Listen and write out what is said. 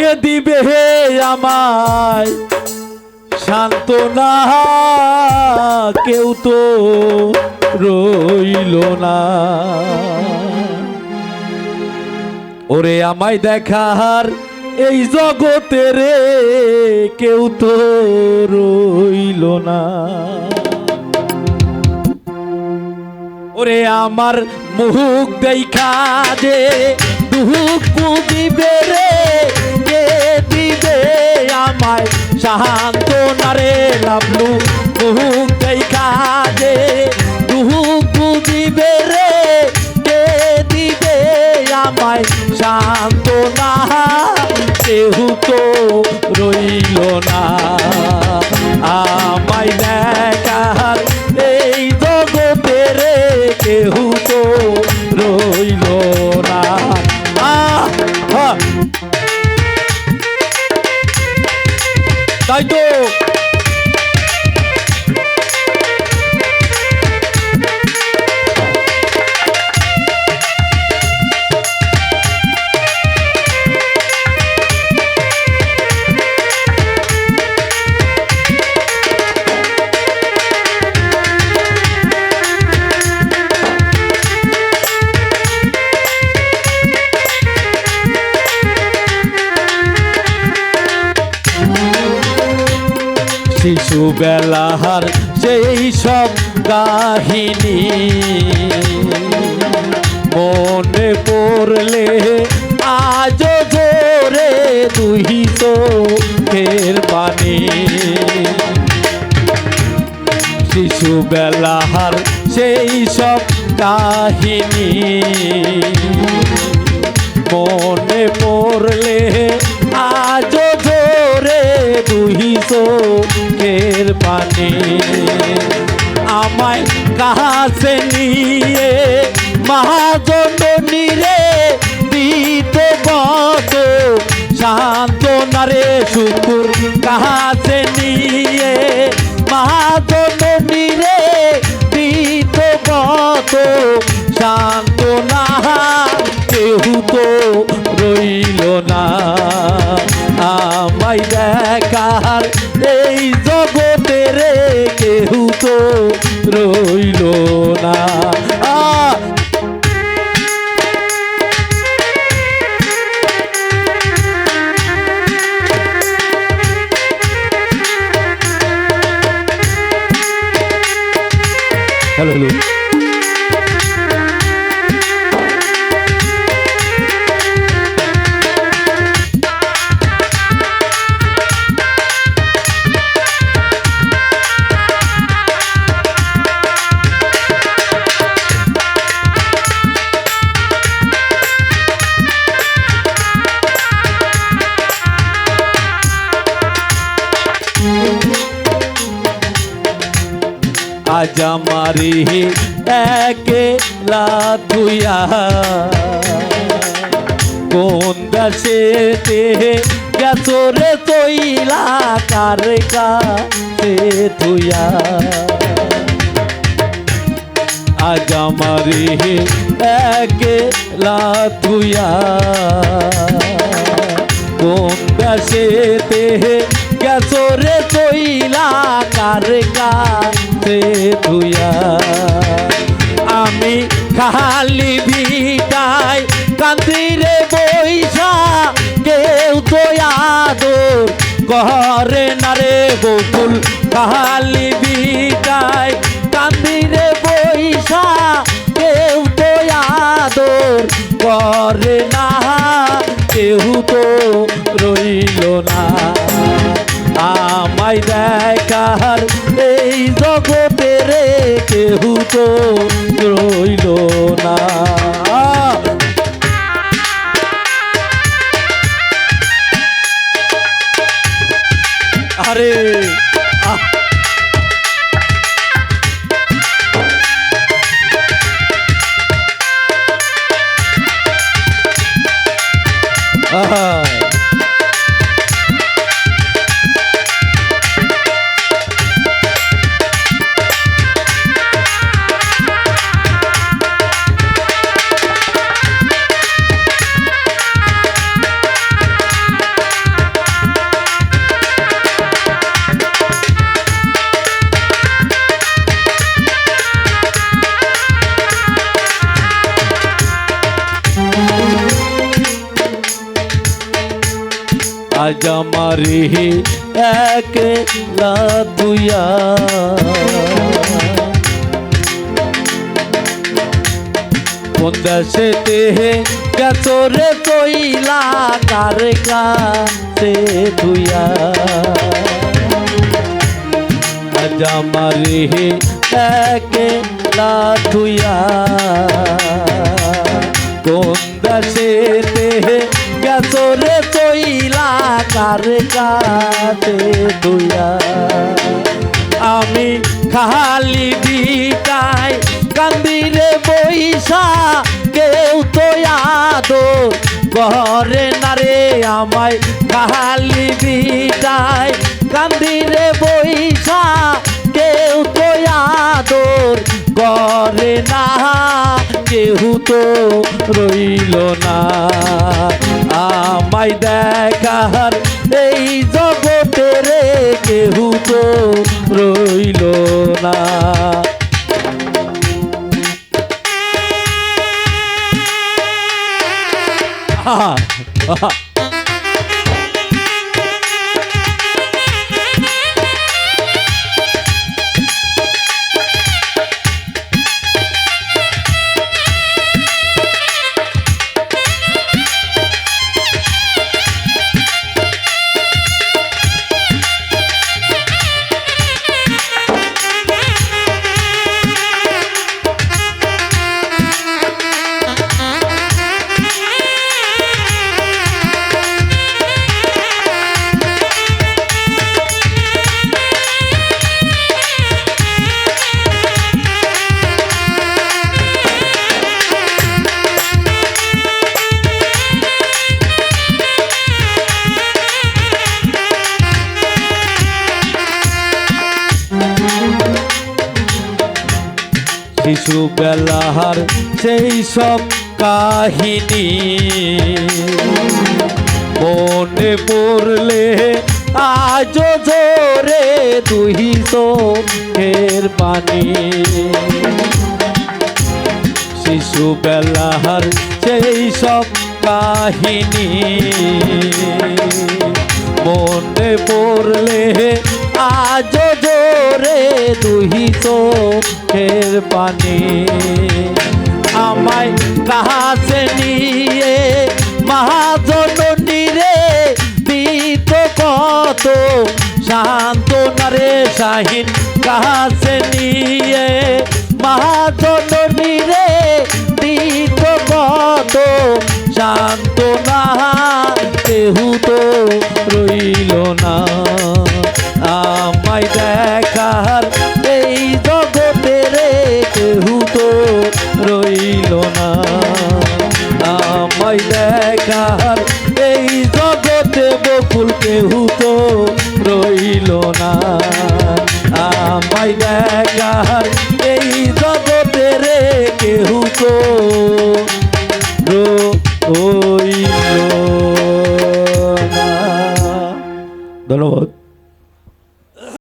কে দিবে হে আমায়? শান্ত সান্ত্বনা, কেউ তো রইল না। ওরে আমায় দেখার এই জগতে রে কেউ তো রইল না। ওরে আমার মুখ দেখা যে দুঃখ দিবে রে শান্ত নারে লাভলু মুখ দেখা যে দুঃখ বুঝিবে রে, কে দিবে আমায়? শান্ত না কেহু তো রইল না। বেলাহার সেই সব কাহিনী। মনে পড়লে আজ জোরে দুই চোখের পানি। শিশু বেলাহার সেই সব কাহিনী। মনে পড়লে আজ ধরে দুই চোখের পানি। আমায় কাছে নিয়ে মহাজনী রে, দিত কত শান্ত নারে শুকুর কাছে নিয়ে মহাজনী রে, দিত কত শান্ত আজ আমারি একে লাথুয়া কোন দেশেতে গেছরে তৈলা কার কাছে থুয়া আজ আমারি একে লাথুয়া কোন দেশেতে গেছরে তৈলা কার কাছে ধুয়া আমি খালি ভিটাই কান্দিরে বৈশা, কেউ তো আদর ঘরে না রে বকুল। খালি ভিটাই কান্দিরে বৈশা, কেউ তো আদর করে না। কেউ তো রইল না। আমায় কেউ আজ আমারে একলা তুইয়া কোন দেশেতে গেছো রে কইলা কার কাছে তুইয়া আজ আমারে একলা তুইয়া কোন দেশেতে কার কাছে তুইয়া। আমি খালি বিটাই কান্দিরে বইসা কেউ তো আদো ঘরে না রে আমায়। খালি বিটাই কান্দিরে বইসা কেউ তো আদর করে না। কেউ তো রইল না। আমায় দেখার কেউ তো রইল না আহা, আহা। শিশু বেলাহার সেই সব কাহিনী। মনে পড়লে আজ জোরে তুই চোখের পানি। শিশু বেলাহার সেই সব কাহিনী। মনে পড়লে আজ জোরে দুহি চোখের পানি। আমায় কাছে নিয়ে, মহাজননী রে, দিত কত শান্ত নারে শাহিন কাছে নিয়ে। মহাজননী রে, দিত কত শান্ত না কেহু তো